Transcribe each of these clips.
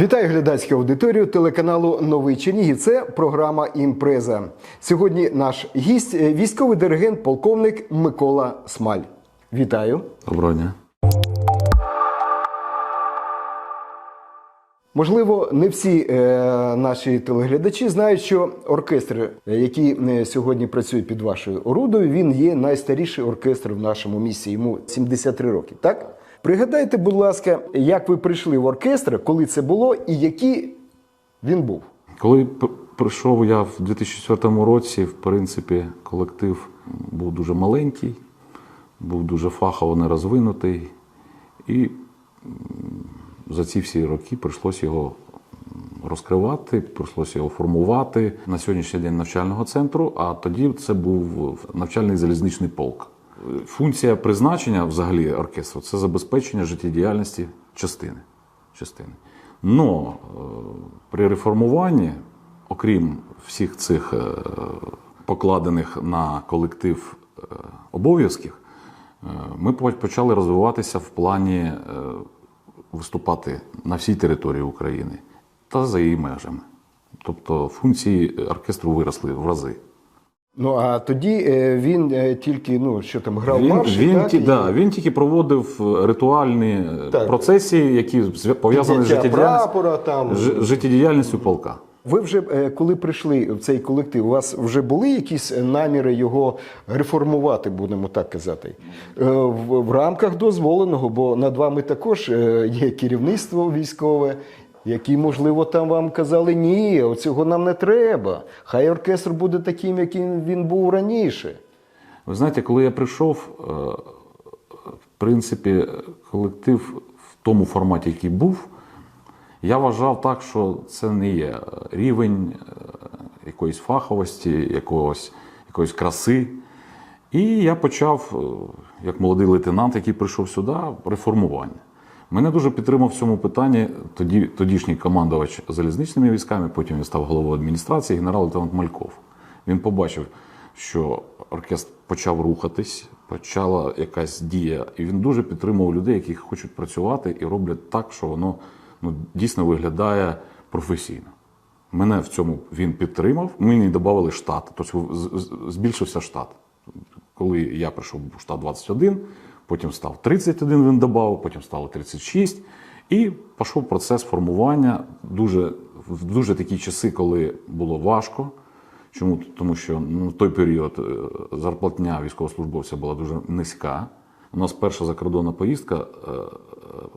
Вітаю глядацьку аудиторію телеканалу Новий Чернігів. Це програма Імпреза. Сьогодні наш гість е, військовий диригент, полковник Микола Смаль. Вітаю. Доброго дня. Можливо, не всі е, наші телеглядачі знають, що оркестр, е, який е, сьогодні працює під вашою орудою, він є найстаріший оркестр в нашому місті. Йому 73 роки. Так пригадайте, будь ласка, як ви прийшли в оркестр, коли це було, і який він був. Коли прийшов я в 2004 році, в принципі, колектив був дуже маленький, був дуже фахово не розвинутий, і за ці всі роки прийшлося його розкривати, прийшлося його формувати на сьогоднішній день навчального центру, а тоді це був навчальний залізничний полк. Функція призначення взагалі оркестру це забезпечення життєдіяльності частини. частини. Но е, при реформуванні, окрім всіх цих е, покладених на колектив е, обов'язків, ми почали розвиватися в плані виступати на всій території України та за її межами. Тобто функції оркестру виросли в рази. Ну а тоді е, він е, тільки ну що там грав Він, марші, він, так, ті- і да, він тільки проводив ритуальні е, Так. процесії, які пов'язані з життєдіяльністю, прапора там. життєдіяльністю полка. Ви вже коли прийшли в цей колектив, у вас вже були якісь наміри його реформувати, будемо так казати, в, рамках дозволеного, бо над вами також є керівництво військове, які, можливо, там вам казали, ні, цього нам не треба. Хай оркестр буде таким, яким він був раніше. Ви знаєте, коли я прийшов, е, в принципі, колектив в тому форматі, який був, я вважав так, що це не є рівень е, якоїсь фаховості, якогось, якоїсь краси. І я почав, е, як молодий лейтенант, який прийшов сюди, реформування. Мене дуже підтримав в цьому питанні тоді, тодішній командувач залізничними військами, потім він став головою адміністрації, генерал-лейтенант Мальков. Він побачив, що оркестр почав рухатись, почала якась дія, і він дуже підтримував людей, які хочуть працювати і роблять так, що воно ну, дійсно виглядає професійно. Мене в цьому він підтримав. Мені додали штат, тобто збільшився штат. Коли я прийшов, був штат 21, потім став 31, він додав, потім стало 36. І пішов процес формування дуже, в дуже такі часи, коли було важко. Чому? Тому що ну, в той період е, зарплатня військовослужбовця була дуже низька. У нас перша закордонна поїздка е,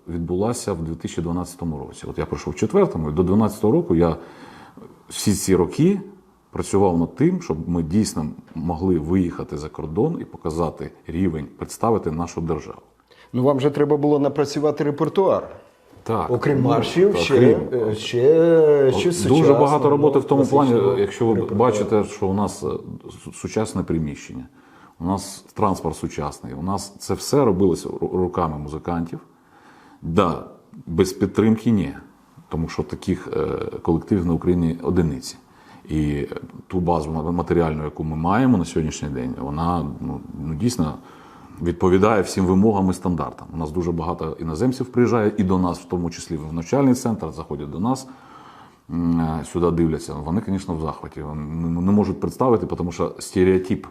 відбулася в 2012 році. От я прийшов в четвертому, і до 2012 року я всі ці роки працював над тим, щоб ми дійсно могли виїхати за кордон і показати рівень, представити нашу державу. Ну вам же треба було напрацювати репертуар. Так, Окрім ну, маршів, так, ще, крім- е, ще щось Дуже багато роботи в тому плані, якщо ви репертуару. бачите, що у нас е, сучасне приміщення, у нас транспорт сучасний, у нас це все робилося руками музикантів. Да, без підтримки ні. Тому що таких е, колективів на Україні одиниці. І ту базу матеріальну, яку ми маємо на сьогоднішній день, вона ну, ну, дійсно відповідає всім вимогам і стандартам. У нас дуже багато іноземців приїжджає і до нас, в тому числі в навчальний центр, заходять до нас сюди дивляться. Вони, звісно, в захваті. Вони не- можуть представити, тому що стереотип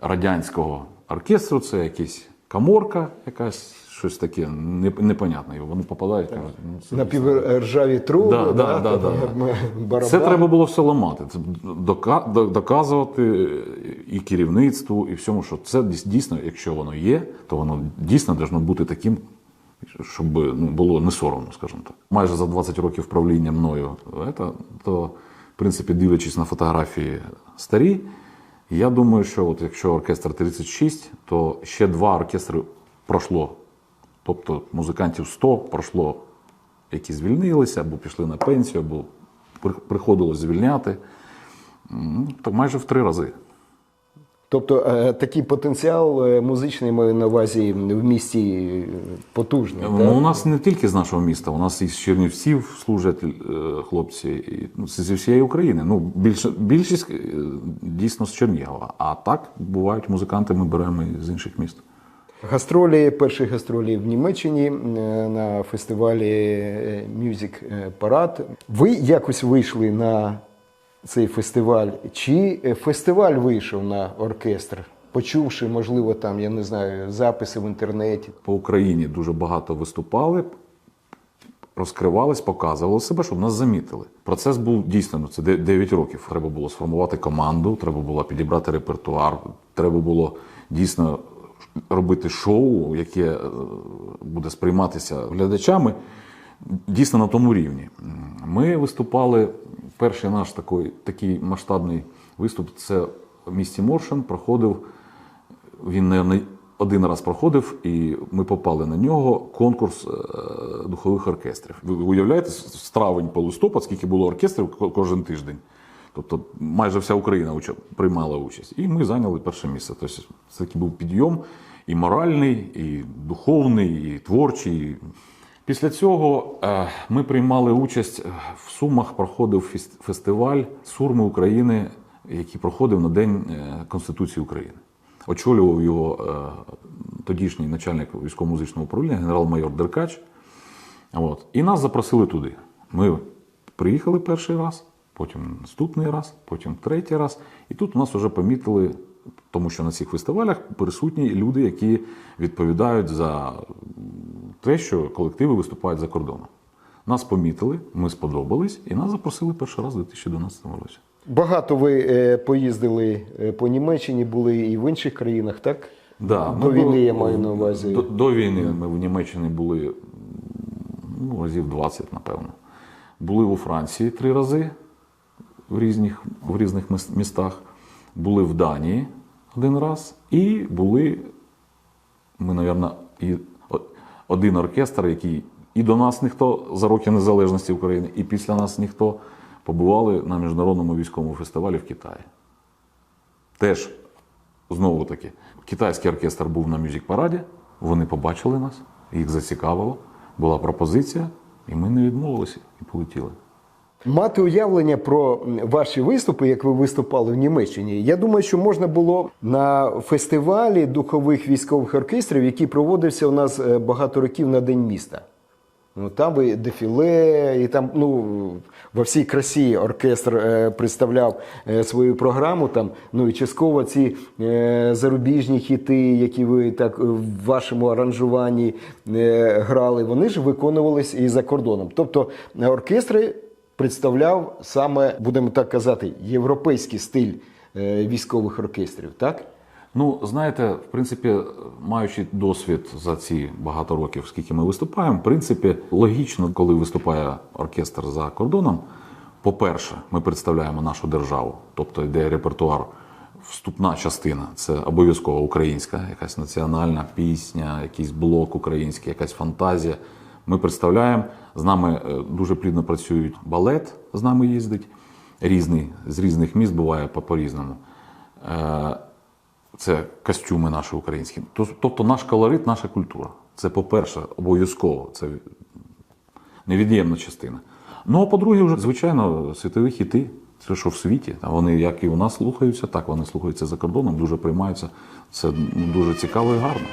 радянського оркестру це якась каморка, якась щось таке непонятне. Вони попадають. кажуть, ну, це Напівржаві труби, Да, да, да, да, барабан. Це треба було все ламати. Це доказувати і керівництву, і всьому, що це дійсно, якщо воно є, то воно дійсно должно бути таким, щоб ну, було не соромно, скажімо так. Майже за 20 років правління мною, то, в принципі, дивлячись на фотографії старі, я думаю, що от якщо оркестр 36, то ще два оркестри пройшло. Тобто музикантів 100 пройшло які звільнилися, або пішли на пенсію, або приходилось звільняти. М, То майже в три рази. Тобто е, такий потенціал е, музичний маю на увазі в місті е, потужний. Ну, так? у нас не тільки з нашого міста, у нас із Чернівців служать хлопці і, ну, з- зі всієї України. Ну, більше, більшість дійсно з Чернігова. А так бувають музиканти, ми беремо з інших міст. Гастролі, перші гастролі в Німеччині на фестивалі Music Parade. Ви якось вийшли на цей фестиваль? Чи е, фестиваль вийшов на оркестр, почувши, можливо, там, я не знаю, записи в інтернеті? По Україні дуже багато виступали, розкривались, показували себе, щоб нас замітили. Процес був дійсно ну, це 9 років. Треба було сформувати команду, треба було підібрати репертуар, треба було дійсно робити шоу, яке е, буде сприйматися глядачами дійсно на тому рівні. Ми виступали. Перший наш такий, такий масштабний виступ це в місті Моршин проходив він не один раз проходив, і ми попали на нього конкурс е, духових оркестрів. Ви уявляєте, з травень по листопад, скільки було оркестрів кожен тиждень. Тобто майже вся Україна приймала участь. І ми зайняли перше місце. Тобто це такий був підйом і моральний, і духовний, і творчий. Після цього е, ми приймали участь е, в Сумах, проходив фестиваль Сурми України, який проходив на День е, Конституції України. Очолював його тодішній начальник військово-музичного управління, генерал-майор Деркач. От. І нас запросили туди. Ми приїхали перший раз, потім наступний раз, потім третій раз. І тут у нас вже помітили, тому що на цих фестивалях присутні люди, які відповідають за те, що колективи виступають за кордоном. Нас помітили, ми сподобались, і нас запросили перший раз у 2012 році. Багато ви е, поїздили е, по Німеччині, були і в інших країнах, так? Да, До війни я маю на увазі. До, до війни ми в Німеччині були ну, разів 20, напевно. Були у Франції три рази в різних, в різних містах. Були в Данії один раз. І були, ми, мабуть, і один оркестр, який і до нас ніхто за роки незалежності України, і після нас ніхто побували на міжнародному військовому фестивалі в Китаї. Теж знову таки, китайський оркестр був на мюзик-параді, вони побачили нас, їх зацікавило, була пропозиція, і ми не відмовилися і полетіли. Мати уявлення про ваші виступи, як ви виступали в Німеччині. Я думаю, що можна було на фестивалі духових військових оркестрів, який проводився у нас е, багато років на День міста. Ну, там ви дефіле, і там ну, во всій красі оркестр е, представляв е, свою програму. Там, ну і частково ці е, зарубіжні хіти, які ви так в вашому аранжуванні е, грали, вони ж виконувались і за кордоном. Тобто е, оркестри представляв саме, будемо так казати, європейський стиль е, військових оркестрів, так? Ну, знаєте, в принципі, маючи досвід за ці багато років, скільки ми виступаємо, в принципі, логічно, коли виступає оркестр за кордоном, по-перше, ми представляємо нашу державу, тобто йде репертуар, вступна частина це обов'язково українська, якась національна пісня, якийсь блок український, якась фантазія. Ми представляємо, з нами е, дуже плідно працюють балет, з нами їздить, різний, з різних міст буває по- по-різному. Е, це костюми наші українські. Тобто наш колорит, наша культура. Це, по-перше, обов'язково, це невід'ємна частина. Ну, а по-друге, вже, звичайно, світові хіти. Це що в світі. А вони як і у нас слухаються, так вони слухаються за кордоном, дуже приймаються. Це ну, дуже цікаво і гарно.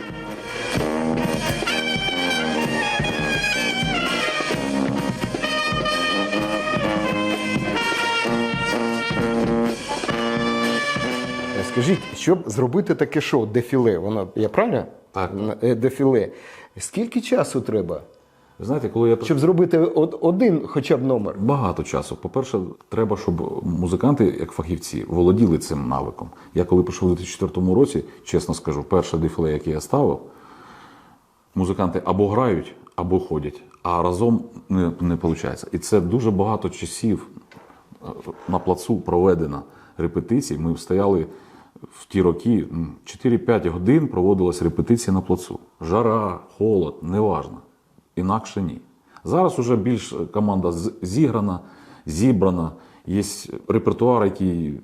Скажіть, щоб зробити таке шоу дефіле, воно я правильно? Так. Е, Дефіле. Скільки часу треба, знаєте, коли я щоб зробити од- один хоча б номер? Багато часу. По-перше, треба, щоб музиканти, як фахівці, володіли цим навиком. Я коли прийшов у 2004 році, чесно скажу, перше дефіле, яке я ставив, музиканти або грають, або ходять, а разом не, не виходить. І це дуже багато часів е, на плацу проведено репетицій. Ми стояли в ті роки, 4-5 годин проводилась репетиція на плацу. Жара, холод, неважно. Інакше ні. Зараз вже більш команда зіграна, зібрана, є репертуар, який.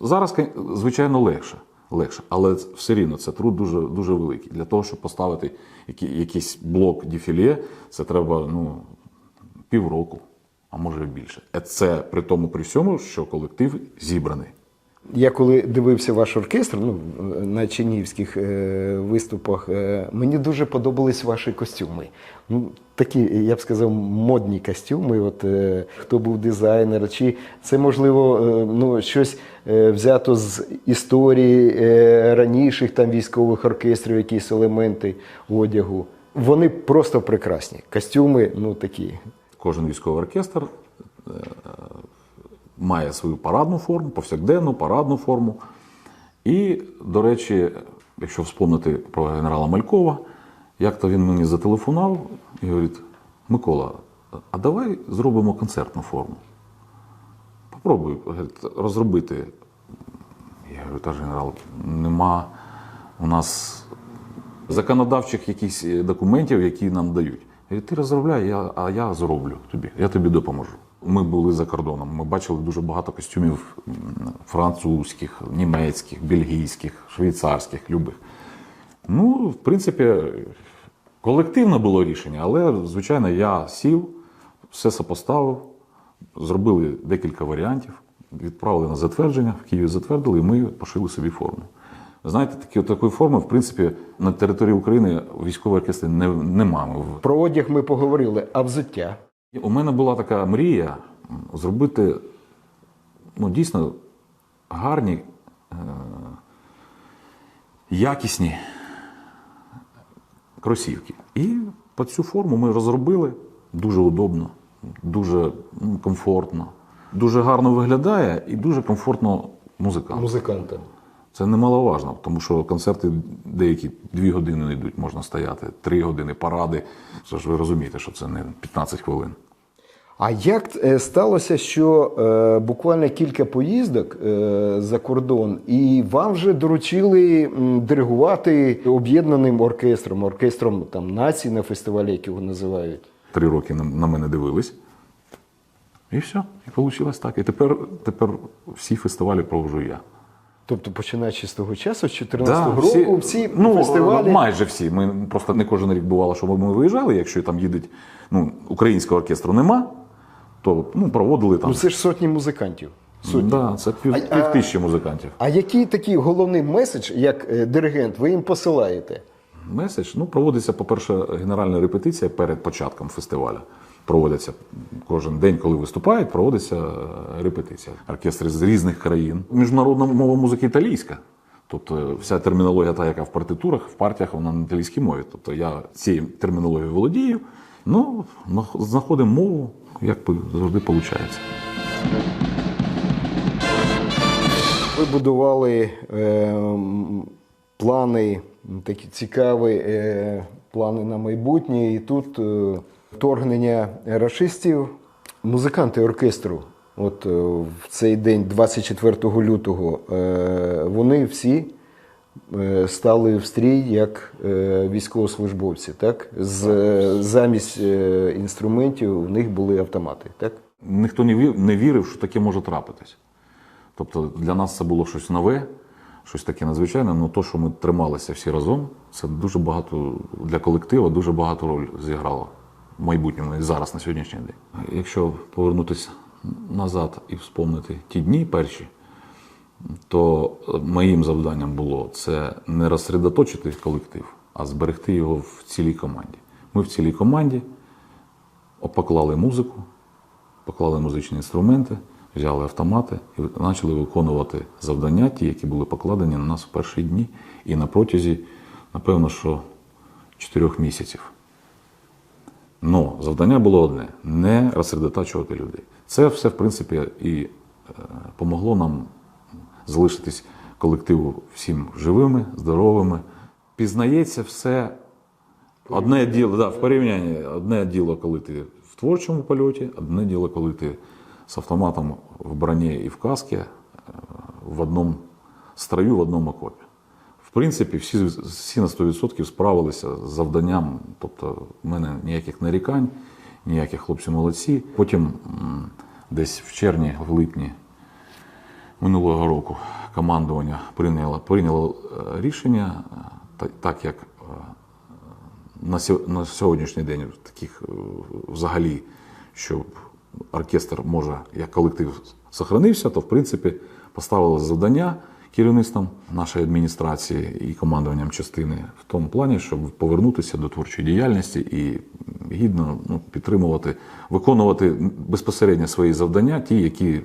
Зараз, звичайно, легше, легше, але все рівно це труд дуже, дуже великий. Для того, щоб поставити який- якийсь блок дефіле, це треба ну, півроку, а може більше. Е, Це при тому при всьому, що колектив зібраний. Я коли дивився ваш оркестр, ну на чернігівських е, виступах, е, мені дуже подобались ваші костюми. Ну, такі, я б сказав, модні костюми. От е, хто був дизайнер, чи це можливо е, ну, щось е, взято з історії е, раніших там військових оркестрів, якісь елементи одягу. Вони просто прекрасні. Костюми, ну такі. Кожен військовий оркестр е, має свою парадну форму, повсякденну парадну форму. І, до речі, якщо вспомнити про генерала Малькова, як то він мені зателефонував і говорить: Микола, а давай зробимо концертну форму. Попробуй розробити. Я говорю, та генерал, нема у нас законодавчих якихось е, документів, які нам дають. Я говорю, ти розробляй, а я зроблю тобі, я тобі допоможу. Ми були за кордоном, ми бачили дуже багато костюмів французьких, німецьких, бельгійських, швейцарських, любих. Ну, в принципі, колективне було рішення, але, звичайно, я сів, все сопоставив, зробили декілька варіантів, відправили на затвердження, в Києві затвердили, і ми пошили собі форму. Знаєте, такі, такої форми, в принципі, на території України військової оркестри не, немає. Про одяг ми поговорили, а взуття. У мене була така мрія зробити ну, дійсно гарні, е, якісні кросівки. І під цю форму ми розробили дуже удобно, дуже комфортно, дуже гарно виглядає і дуже комфортно музикантам. Музикантам. Це немаловажно, тому що концерти деякі дві години не йдуть, можна стояти, три години, паради. Це ж ви розумієте, що це не 15 хвилин. А як е, сталося, що е, буквально кілька поїздок е, за кордон, і вам вже доручили диригувати об'єднаним оркестром, оркестром там націй на фестивалі, як його називають? Три роки на, на мене дивились. І все. І вийшло так. І тепер, тепер всі фестивалі провожу я. Тобто, починаючи з того часу, з 14 року, всі, ну, фестивалі. майже всі. Ми просто не кожен рік бувало, що ми виїжджали. Якщо там їдуть, ну, українського оркестру нема, то ну, проводили там. Ну це ж сотні музикантів. Сотні. Да, це пів, А- пів тисячі музикантів. А який такий головний меседж, як е, диригент, ви їм посилаєте? Меседж. Ну, проводиться, по-перше, генеральна репетиція перед початком фестивалю. Проводиться кожен день, коли виступають, проводиться е, репетиція. Оркестри з різних країн. Міжнародна мова музики італійська. Тобто вся термінологія, та, яка в партитурах, в партіях, вона на італійській мові. Тобто я цією термінологією володію. Ну, знаходимо мову, як завжди виходить. Ви будували е, плани, такі цікаві е, плани на майбутнє, і тут е, вторгнення рашистів, музиканти оркестру. От е, в цей день, 24 лютого, е, вони всі е, стали в стрій як військовослужбовці. Так? З, замість інструментів в них були автомати. Так? Ніхто не вірив, що таке може трапитись. Тобто для нас це було щось нове, щось таке надзвичайне. але то, що ми трималися всі разом, це дуже багато для колективу, дуже багато роль зіграло в майбутньому і зараз на сьогоднішній день. Якщо повернутися назад і вспомнити ті дні перші, то моїм завданням було це не розсередоточити колектив, а зберегти його в цілій команді. Ми в цілій команді поклали музику, поклали музичні інструменти, взяли автомати і почали виконувати завдання, ті, які були покладені на нас в перші дні і на протязі, напевно, що чотирьох місяців. Ну, завдання було одне не розсередотачувати людей. Це все, в принципі, і е, помогло нам залишитись колективу всім живими, здоровими. Пізнається все Одне діло, да, в порівнянні, одне діло, коли ти в творчому польоті, одне діло, коли ти з автоматом в броні і в каскі е, в одному строю, в одному окопі. Принципі, всі, всі на 100% справилися з завданням. Тобто, в мене ніяких нарікань, ніяких хлопці молодці. Потім десь в червні, в липні минулого року командування прийняло, прийняло е, рішення, е, та- так як е, на, сьо- на сьогоднішній день таких взагалі, що оркестр може як колектив сохранився, то в принципі поставили завдання керівництвом нашої адміністрації і командуванням частини в тому плані, щоб повернутися до творчої діяльності і гідно ну, підтримувати, виконувати безпосередньо свої завдання, ті, які,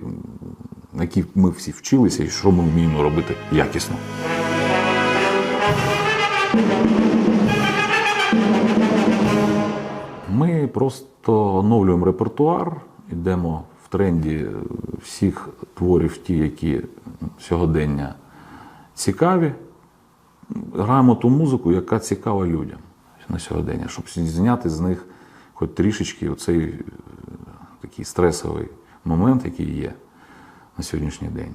які ми всі вчилися, і що ми вміємо робити якісно. Ми просто оновлюємо репертуар, йдемо в тренді всіх творів, ті, які сьогодення цікаві. Граємо ту музику, яка цікава людям на сьогодення, щоб зняти з них хоч трішечки оцей е, такий стресовий момент, який є на сьогоднішній день.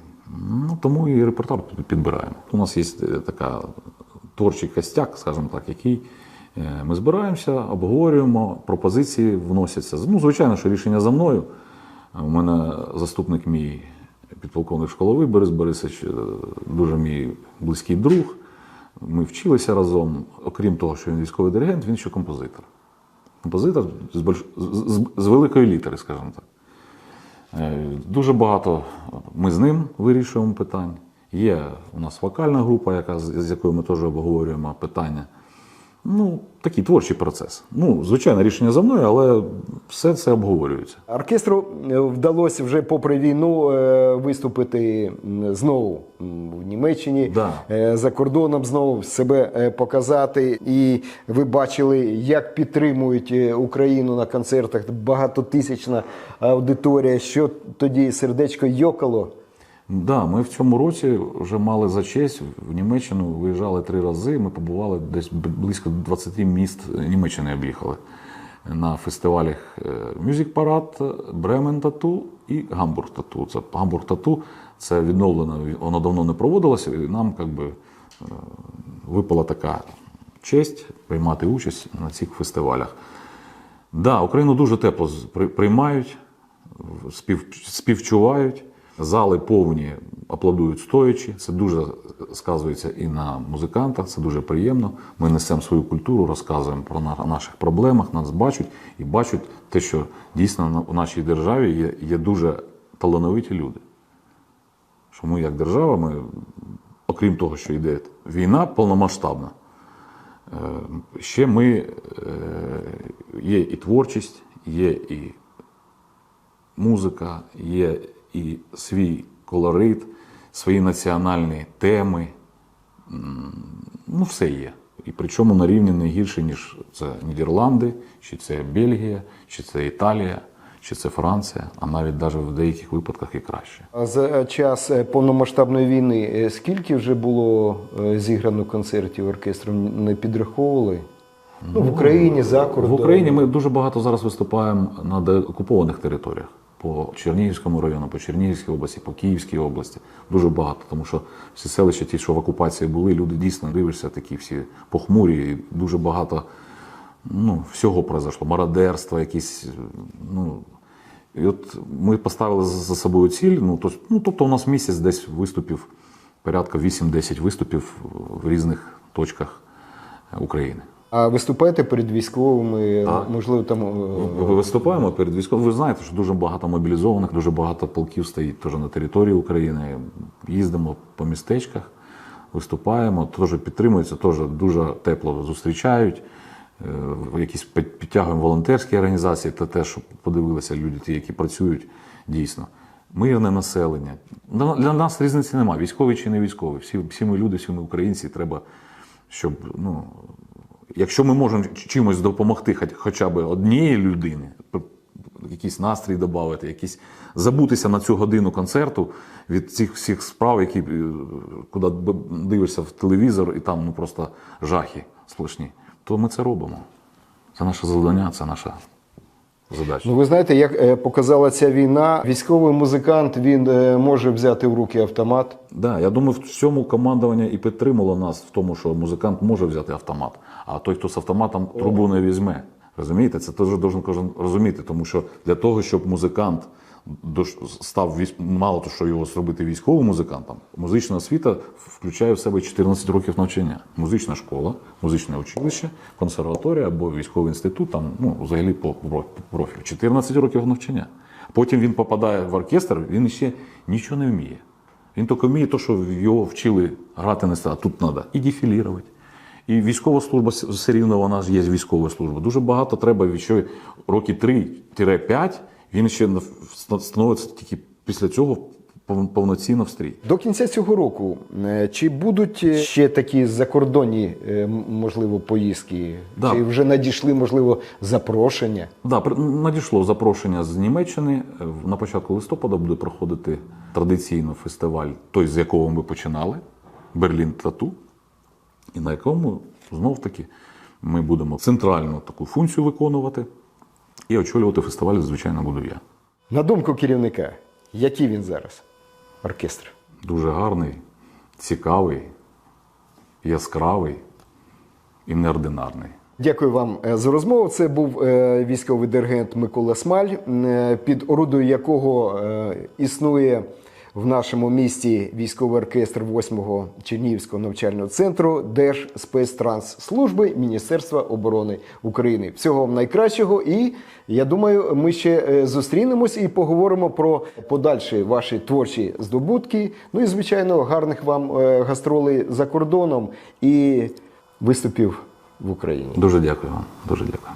Ну, тому і репертуар підбираємо. У нас є е, така творчий костяк, скажімо так, який е, ми збираємося, обговорюємо, пропозиції вносяться. Ну, звичайно, що рішення за мною. У мене заступник мій підполковник школовий Борис Борисович, е, дуже мій близький друг. Ми вчилися разом. Окрім того, що він військовий диригент, він ще композитор. Композитор з, больш... з, з, великої літери, скажімо так. Е, Дуже багато ми з ним вирішуємо питань. Є у нас вокальна група, яка, з якою ми теж обговорюємо питання. Ну, такий творчий процес. Ну, звичайно, рішення за мною, але все це обговорюється. Оркестру е, вдалося вже попри війну е, виступити знову в Німеччині, Да. е, за кордоном знову себе показати. І ви бачили, як підтримують Україну на концертах. Багатотисячна аудиторія. Що тоді сердечко йокало. Да, ми в цьому році вже мали за честь в Німеччину виїжджали три рази. Ми побували десь близько 20 міст Німеччини об'їхали на фестивалях Music Parade, Bremen Tattoo і Гамбург Tattoo. Це Гамбург Tattoo це відновлено, воно давно не проводилося, і нам як би, е, випала така честь приймати участь на цих фестивалях. Да, Україну дуже тепло приймають, спів, співчувають. Зали повні, аплодують стоячи. Це дуже сказується і на музикантах, це дуже приємно. Ми несемо свою культуру, розказуємо про наших проблемах, нас бачать і бачать те, що дійсно у нашій державі є, є дуже талановиті люди. Що ми, як держава, ми, окрім того, що йде війна повномасштабна, е, ще ми е, є і творчість, є і музика, є і свій колорит, свої національні теми. Ну, все є. І причому на рівні не гірше, ніж це Нідерланди, чи це Бельгія, чи це Італія, чи це Франція, а навіть навіть в деяких випадках і краще. А За час е, повномасштабної війни е, скільки вже було е, зіграно концертів оркестром? Не підраховували? Ну, в Україні, за кордоном. В Україні ми дуже багато зараз виступаємо на деокупованих територіях. По Чернігівському району, по Чернігівській області, по Київській області. Дуже багато, тому що всі селища, ті, що в окупації були, люди дійсно дивишся, такі всі похмурі, і дуже багато ну, всього произошло. Мародерство, якісь. Ну, і от ми поставили за собою ціль. Ну, то, ну, тобто у нас місяць десь виступів, порядка 8-10 виступів в різних точках України. А виступаєте перед військовими, Так. можливо, там. е, виступаємо перед військовими. Ви знаєте, що дуже багато мобілізованих, дуже багато полків стоїть теж на території України. Їздимо по містечках, виступаємо, теж підтримуються, теж дуже тепло зустрічають. Е, Якісь підтягуємо волонтерські організації, та те, щоб подивилися люди, ті, які працюють дійсно. Мирне населення. Для для нас різниці немає, військовий чи не військовий. Всі, всі ми люди, всі ми українці, треба, щоб ну, Якщо ми можемо чимось допомогти, хоч- хоча б однієї людини, якийсь настрій додати, якісь забутися на цю годину концерту від цих всіх справ, які е, куди дивишся в телевізор, і там ну просто жахи сплошні, то ми це робимо. Це наше завдання, це наша задача. Ну, ви знаєте, як е, показала ця війна, військовий музикант він е, може взяти в руки автомат. Да, я думаю, в цьому командування і підтримало нас в тому, що музикант може взяти автомат, а той, хто з автоматом трубу не візьме. Розумієте, це теж кожен розуміти, тому що для того, щоб музикант став мало того, що його зробити військовим музикантом, музична освіта включає в себе 14 років навчання. Музична школа, музичне училище, консерваторія або військовий інститут, там ну взагалі по про- профілю. 14 років навчання. Потім він попадає в оркестр, він ще нічого не вміє. Він тільки вміє те, що його вчили грати на сцені. Тут треба і дефілірувати. І військова служба все рівно вона ж є військова служба. Дуже багато треба, що роки 3-5 він ще становиться тільки після цього повноцінно в стрій. До кінця цього року е, чи будуть е, ще такі закордонні, е, можливо, поїздки? Да. Чи вже надійшли, можливо, запрошення? Да, при- надійшло запрошення з Німеччини. На початку листопада буде проходити традиційно фестиваль, той, з якого ми починали, Берлін Тату, і на якому знов таки ми будемо центральну таку функцію виконувати. І очолювати фестиваль, звичайно, буду я. На думку керівника, який він зараз? Оркестр. Дуже гарний, цікавий, яскравий і неординарний. Дякую вам е, за розмову. Це був е, військовий диригент Микола Смаль, е, під орудою якого існує в нашому місті військовий оркестр 8-го Чернігівського навчального центру Держспецтрансслужби Міністерства оборони України. Всього вам найкращого, і я думаю, ми ще е, зустрінемось і поговоримо про подальші ваші творчі здобутки. Ну і звичайно, гарних вам е, гастролей за кордоном і виступів в Україні. Дуже дякую вам. Дуже дякую.